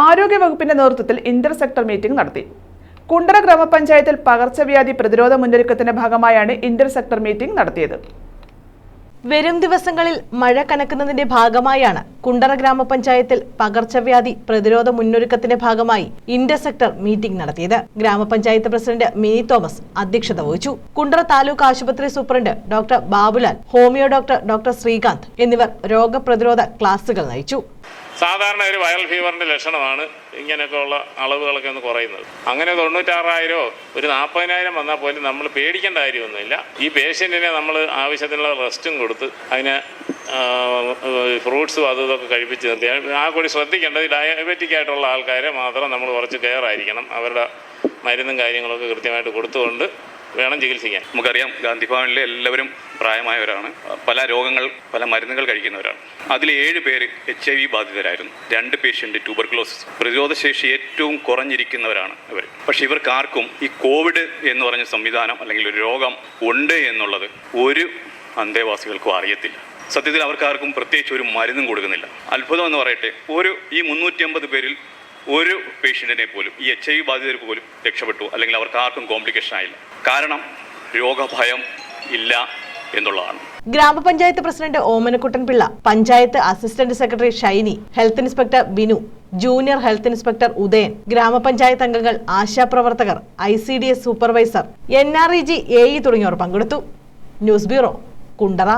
ആരോഗ്യവകുപ്പിന്റെ നേതൃത്വത്തിൽ Inter sector meeting നടത്തി. കുണ്ടറ ഗ്രാമപഞ്ചായത്തിൽ പകർച്ചവ്യാധി പ്രതിരോധ മുന്നൊരുക്കത്തിന്റെ ഭാഗമായാണ് ഇന്റർ സെക്ടർ മീറ്റിംഗ് നടത്തിയത്. വരും ദിവസങ്ങളിൽ മഴ കനക്കുന്നതിന്റെ ഭാഗമായാണ് കുണ്ടറ ഗ്രാമപഞ്ചായത്തിൽ പകർച്ചവ്യാധി പ്രതിരോധ മുന്നൊരുക്കത്തിന്റെ ഭാഗമായി ഇന്റർസെക്ടർ മീറ്റിംഗ് നടത്തിയത്. ഗ്രാമപഞ്ചായത്ത് പ്രസിഡന്റ് മിനി തോമസ് അധ്യക്ഷത വഹിച്ചു. കുണ്ടറ താലൂക്ക് ആശുപത്രി superintendent doctor Babulal homeo doctor doctor Srikanth എന്നിവർ രോഗപ്രതിരോധ ക്ലാസുകൾ നയിച്ചു. സാധാരണ ഒരു വൈറൽ ഫീവറിന്റെ ലക്ഷണമാണ് ഇങ്ങനെയൊക്കെയുള്ള അളവുകളൊക്കെ ഒന്ന് കുറയുന്നത്. അങ്ങനെ തൊണ്ണൂറ്റാറായിരോ ഒരു നാൽപ്പതിനായിരം വന്നാൽ പോലും നമ്മൾ പേടിക്കേണ്ട കാര്യമൊന്നുമില്ല. ഈ പേഷ്യന്റിനെ നമ്മൾ ആവശ്യത്തിനുള്ള റെസ്റ്റും കൊടുത്ത് അതിന് ഫ്രൂട്ട്സും അതും ഇതൊക്കെ കഴിപ്പിച്ച് നിർത്തി. ആ കൂടി ശ്രദ്ധിക്കേണ്ടത് ഡയബറ്റിക് ആയിട്ടുള്ള ആൾക്കാരെ മാത്രം നമ്മൾ കുറച്ച് കെയർ ആയിരിക്കണം. അവരുടെ മരുന്നും കാര്യങ്ങളൊക്കെ കൃത്യമായിട്ട് കൊടുത്തുകൊണ്ട് വേണം ചികിത്സിക്കാൻ. നമുക്കറിയാം ഗാന്ധി ഭവനിലെ എല്ലാവരും പ്രായമായവരാണ്. പല രോഗങ്ങൾ പല മരുന്നുകൾ കഴിക്കുന്നവരാണ്. അതിൽ ഏഴ് പേര് എച്ച് ഐ വി ബാധിതരായിരുന്നു. രണ്ട് പേഷ്യന്റ് ട്യൂബർക്കുലോസിസ് പ്രതിരോധശേഷി ഏറ്റവും കുറഞ്ഞിരിക്കുന്നവരാണ് ഇവർ പക്ഷേ ഇവർക്കാർക്കും ഈ കോവിഡ് എന്ന് പറഞ്ഞ സംവിധാനം അല്ലെങ്കിൽ ഒരു രോഗം ഉണ്ട് എന്നുള്ളത് ഒരു അന്തേവാസികൾക്കും അറിയത്തില്ല. സത്യത്തിൽ അവർക്കാർക്കും പ്രത്യേകിച്ച് ഒരു മരുന്നും കൊടുക്കുന്നില്ല. അത്ഭുതം എന്ന് പറയട്ടെ ഒരു ഈ മുന്നൂറ്റി പേരിൽ ഒരു പേഷ്യന്റിനെ പോലും ഈ എച്ച് ഐ വി ബാധിതർക്ക് പോലും രക്ഷപ്പെട്ടു. അല്ലെങ്കിൽ അവർക്ക് ആർക്കും കോംപ്ലിക്കേഷൻ ആയില്ല. കാരണം രോഗഭയം ഇല്ല എന്നുള്ളതാണ്. ഗ്രാമപഞ്ചായത്ത് president Omanakuttan Pillai panchayat assistant secretary Shiny health inspector Binu junior health inspector Udayan ഗ്രാമപഞ്ചായത്ത് അംഗങ്ങൾ ആശാപ്രവർത്തകർ I C D S supervisor N R E G A E തുടങ്ങിയവർ പങ്കെടുത്തു. News bureau Kundara.